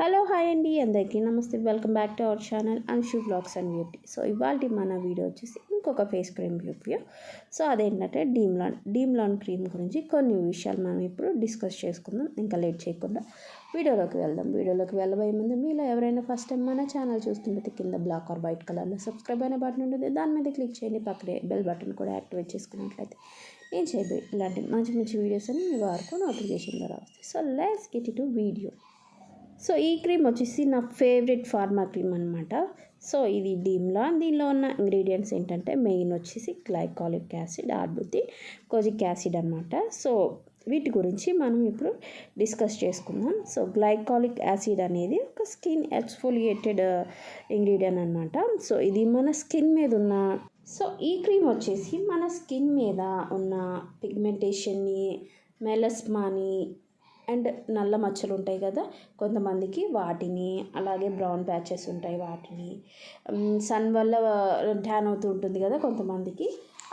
Hello hi అండి అందరికీ నమస్తే. Welcome back to our channel Anshu blogs and beauty. So ఇవాళ మన వీడియో వచ్చేసి ఇంకొక ఫేస్ క్రీమ్ రివ్యూ సో అదేంటంటే డీమ్లాన్ డీమ్లాన్ క్రీమ్ గురించి కొన్ని విషయాలు మనం ఇప్పుడు డిస్కస్ చేసుకుందాం. ఇంకా లేట్ చేయకుండా వీడియోలోకి వెళ్దాం. వీడియోలోకి వెళ్ళబోయే ముందు మీలో ఎవరైనా ఫస్ట్ టైం మన ఛానల్ చూస్తుంటే కింద బ్లాక్ ఆర్ వైట్ కలర్లో సబ్స్క్రైబ్ అనే బటన్ ఉంటుంది. దాని మీద క్లిక్ చేయండి. పక్కనే బెల్ బటన్ కూడా యాక్టివేట్ చేసుకున్నట్లయితే నేను చేయబోయే ఇలాంటి మంచి మంచి వీడియోస్ అని మీ వరకు నోటిఫికేషన్ ద్వారా వస్తాయి. So let's get into video. So ఈ క్రీమ్ వచ్చేసి నా ఫేవరెట్ ఫార్మా క్రీమ్ అనమాట సో ఇది డీమ్లా దీనిలో ఉన్న ఇంగ్రీడియంట్స్ ఏంటంటే మెయిన్ వచ్చేసి glycolic acid arbutin kojic acid అనమాట సో వీటి గురించి మనం ఇప్పుడు డిస్కస్ చేసుకుందాం. సో గ్లైకాలిక్ యాసిడ్ అనేది ఒక స్కిన్ ఎక్స్ఫోలియేటెడ్ ఇంగ్రీడియంట్ అనమాట సో ఇది మన స్కిన్ మీద ఉన్న సో ఈ క్రీమ్ వచ్చేసి మన స్కిన్ మీద ఉన్న పిగ్మెంటేషన్ని మెలస్మాని అండ్ నల్ల మచ్చలు ఉంటాయి కదా కొంతమందికి వాటిని అలాగే బ్రౌన్ ప్యాచెస్ ఉంటాయి వాటిని. సన్ వల్ల ట్యాన్ అవుతూ ఉంటుంది కదా కొంతమందికి.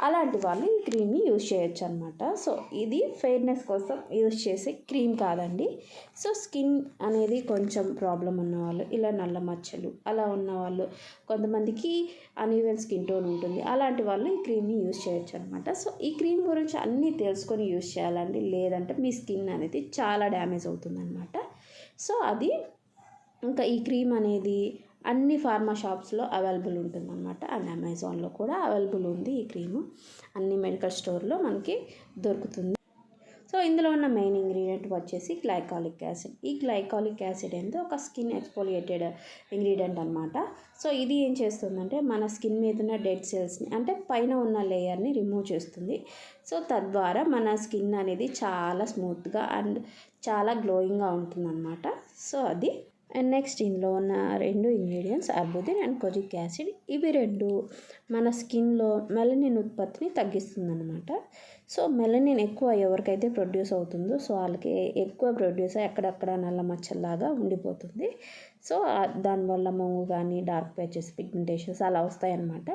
అలాంటి వాళ్ళు ఈ క్రీమ్ని యూజ్ చేయొచ్చు అనమాట సో ఇది ఫెయిర్నెస్ కోసం యూజ్ చేసే క్రీమ్ కాదండి. సో స్కిన్ అనేది కొంచెం ప్రాబ్లం ఉన్నవాళ్ళు ఇలా నల్ల మచ్చలు అలా ఉన్నవాళ్ళు కొంతమందికి అన్ఈవెన్ స్కిన్ టోన్ ఉంటుంది. అలాంటి వాళ్ళు ఈ క్రీమ్ని యూజ్ చేయొచ్చు అనమాట సో ఈ క్రీమ్ గురించి అన్నీ తెలుసుకొని యూజ్ చేయాలండి. లేదంటే మీ స్కిన్ అనేది చాలా డ్యామేజ్ అవుతుంది అనమాట సో అది ఇంకా ఈ క్రీమ్ అనేది అన్ని ఫార్మా షాప్స్లో అవైలబుల్ ఉంటుంది అనమాట అండ్ అమెజాన్లో కూడా అవైలబుల్ ఉంది ఈ క్రీము. అన్ని మెడికల్ స్టోర్లో మనకి దొరుకుతుంది. సో ఇందులో ఉన్న మెయిన్ ఇంగ్రీడియంట్ వచ్చేసి గ్లైకాలిక్ యాసిడ్. ఈ గ్లైకాలిక్ యాసిడ్ అనేది ఒక స్కిన్ ఎక్స్పోలియేటెడ్ ఇంగ్రీడియంట్ అనమాట సో ఇది ఏం చేస్తుందంటే మన స్కిన్ మీద ఉన్న డెడ్ సెల్స్ని అంటే పైన ఉన్న లేయర్ని రిమూవ్ చేస్తుంది. సో తద్వారా మన స్కిన్ అనేది చాలా స్మూత్గా అండ్ చాలా గ్లోయింగ్గా ఉంటుందన్నమాట. సో అది అండ్ నెక్స్ట్ ఇందులో ఉన్న రెండు ingredients arbutin and kojic acid ఇవి రెండు మన స్కిన్లో మెలనిన్ ఉత్పత్తిని తగ్గిస్తుందన్నమాట. సో మెలనిన్ ఎక్కువ ఎవరికైతే ప్రొడ్యూస్ అవుతుందో సో వాళ్ళకి ఎక్కువ ప్రొడ్యూస్ అయ్యి అక్కడక్కడ నల్ల మచ్చల్లాగా ఉండిపోతుంది. సో దానివల్ల మొంగు కానీ డార్క్ ప్యాచెస్ పిగ్మెంటేషన్స్ అలా వస్తాయన్నమాట.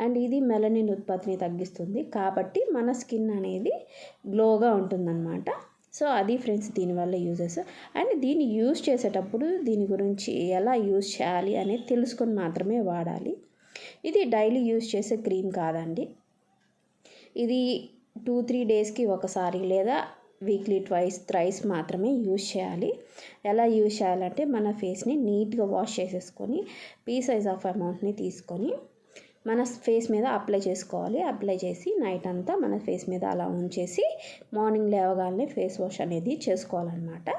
అండ్ ఇది మెలనిన్ ఉత్పత్తిని తగ్గిస్తుంది. కాబట్టి మన స్కిన్ అనేది గ్లోగా ఉంటుందన్నమాట. సో అది ఫ్రెండ్స్ దీనివల్ల యూజెస్. అండ్ దీన్ని యూజ్ చేసేటప్పుడు దీని గురించి ఎలా యూజ్ చేయాలి అనేది తెలుసుకొని మాత్రమే వాడాలి. ఇది డైలీ యూజ్ చేసే క్రీమ్ కాదండి. ఇది టూ త్రీ డేస్కి ఒకసారి లేదా వీక్లీ ట్వైస్ థ్రైస్ మాత్రమే యూజ్ చేయాలి. ఎలా యూజ్ చేయాలంటే మన ఫేస్ని నీట్గా వాష్ చేసేసుకొని పీ సైజ్ ఆఫ్ అమౌంట్ని తీసుకొని మన ఫేస్ మీద అప్లై చేసుకోవాలి. అప్లై చేసి నైట్ అంతా మన ఫేస్ మీద అలా ఉంచేసి మార్నింగ్ లేవగానే ఫేస్ వాష్ అనేది చేసుకోవాలన్నమాట.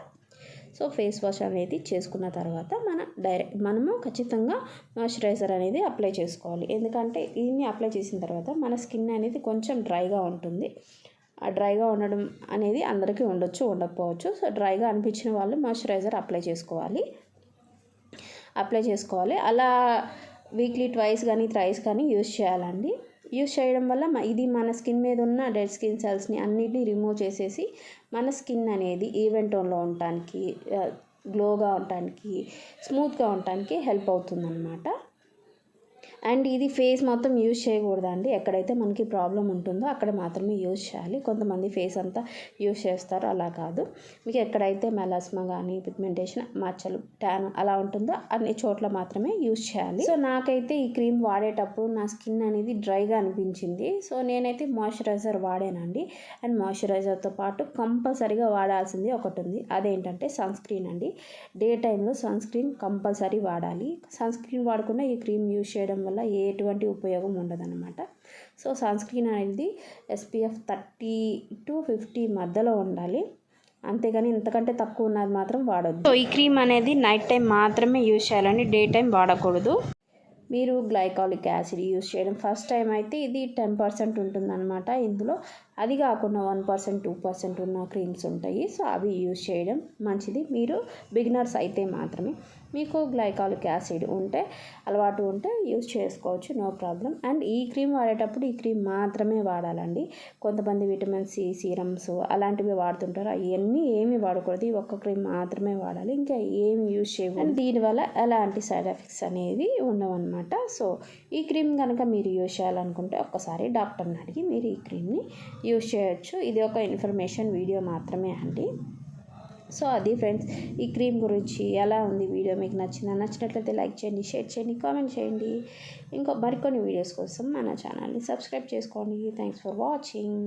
సో ఫేస్ వాష్ అనేది చేసుకున్న తర్వాత మన డైరెక్ట్ మనము ఖచ్చితంగా మాయిశ్చరైజర్ అనేది అప్లై చేసుకోవాలి. ఎందుకంటే దీన్ని అప్లై చేసిన తర్వాత మన స్కిన్ అనేది కొంచెం డ్రైగా ఉంటుంది. ఆ డ్రైగా ఉండడం అనేది అందరికీ ఉండొచ్చు ఉండకపోవచ్చు. సో డ్రైగా అనిపించిన వాళ్ళు మాయిశ్చరైజర్ అప్లై చేసుకోవాలి. అప్లై చేసుకోవాలి. అలా వీక్లీ ట్వైస్ కానీ థ్రైస్ కానీ యూస్ చేయాలండి. యూస్ చేయడం వల్ల ఇది మన స్కిన్ మీద ఉన్న డెడ్ స్కిన్ సెల్స్ని అన్నిటినీ రిమూవ్ చేసేసి మన స్కిన్ అనేది ఈవెన్ టోన్లో ఉండటానికి గ్లోగా ఉండటానికి స్మూత్గా ఉండటానికి హెల్ప్ అవుతుందన్నమాట. అండ్ ఇది ఫేస్ మొత్తం యూజ్ చేయకూడదండి. ఎక్కడైతే మనకి ప్రాబ్లం ఉంటుందో అక్కడ మాత్రమే యూజ్ చేయాలి. కొంతమంది ఫేస్ అంతా యూజ్ చేస్తారు. అలా కాదు. మీకు ఎక్కడైతే మెలాస్మా కానీ పిగ్మెంటేషన్ మచ్చలు ట్యాన్ అలా ఉంటుందో అన్ని చోట్ల మాత్రమే యూజ్ చేయాలి. సో నాకైతే ఈ క్రీమ్ వాడేటప్పుడు నా స్కిన్ అనేది డ్రైగా అనిపించింది. సో నేనైతే మాయిశ్చరైజర్ వాడానండి. అండ్ మాయిశ్చరైజర్తో పాటు కంపల్సరీగా వాడాల్సింది ఒకటి ఉంది. అదేంటంటే సన్ స్క్రీన్ అండి. డే టైంలో సన్ స్క్రీన్ కంపల్సరీ వాడాలి. సన్ స్క్రీన్ వాడకుండా ఈ క్రీమ్ యూజ్ చేయడం వల్ల వల్ల ఎటువంటి ఉపయోగం ఉండదన్నమాట. సో సన్ స్క్రీన్ అనేది ఎస్పీఎఫ్ థర్టీ టు ఫిఫ్టీ మధ్యలో ఉండాలి. అంతేగాని ఇంతకంటే తక్కువ ఉన్నది మాత్రం వాడద్దు. సో ఈ క్రీమ్ అనేది నైట్ టైం మాత్రమే యూజ్ చేయాలండి డే టైం వాడకూడదు. మీరు గ్లైకాలిక్ యాసిడ్ యూజ్ చేయడం ఫస్ట్ టైం అయితే ఇది టెన్ పర్సెంట్ ఉంటుందన్నమాట. ఇందులో అది కాకుండా వన్ పర్సెంట్ టూ పర్సెంట్ ఉన్న క్రీమ్స్ ఉంటాయి. సో అవి యూజ్ చేయడం మంచిది. మీరు బిగినర్స్ అయితే మాత్రమే. మీకు గ్లైకాలిక్ యాసిడ్ ఉంటే అలవాటు ఉంటే యూజ్ చేసుకోవచ్చు నో ప్రాబ్లం. అండ్ ఈ క్రీమ్ వాడేటప్పుడు ఈ క్రీమ్ మాత్రమే వాడాలండి. కొంతమంది విటమిన్ సి సీరమ్స్ అలాంటివి వాడుతుంటారు. అవన్నీ ఏమి వాడకూడదు. ఈ ఒక్క క్రీమ్ మాత్రమే వాడాలి. ఇంకా ఏమి యూజ్ చేయకూడదు. దీనివల్ల ఎలాంటి సైడ్ ఎఫెక్ట్స్ అనేవి ఉండవు అనమాట సో ఈ క్రీమ్ కనుక మీరు యూజ్ చేయాలనుకుంటే ఒక్కసారి డాక్టర్ని అడిగి మీరు ఈ క్రీమ్ని యూజ్ చేయొచ్చు. ఇది ఒక ఇన్ఫర్మేషన్ వీడియో మాత్రమే అండి. సో అది ఫ్రెండ్స్ ఈ క్రీమ్ గురించి ఎలా ఉంది వీడియో మీకు నచ్చిందా? నచ్చినట్లయితే లైక్ చేయండి షేర్ చేయండి కామెంట్ చేయండి. ఇంకో మరికొన్ని వీడియోస్ కోసం మన ఛానల్ని సబ్స్క్రైబ్ చేసుకోండి. Thanks for watching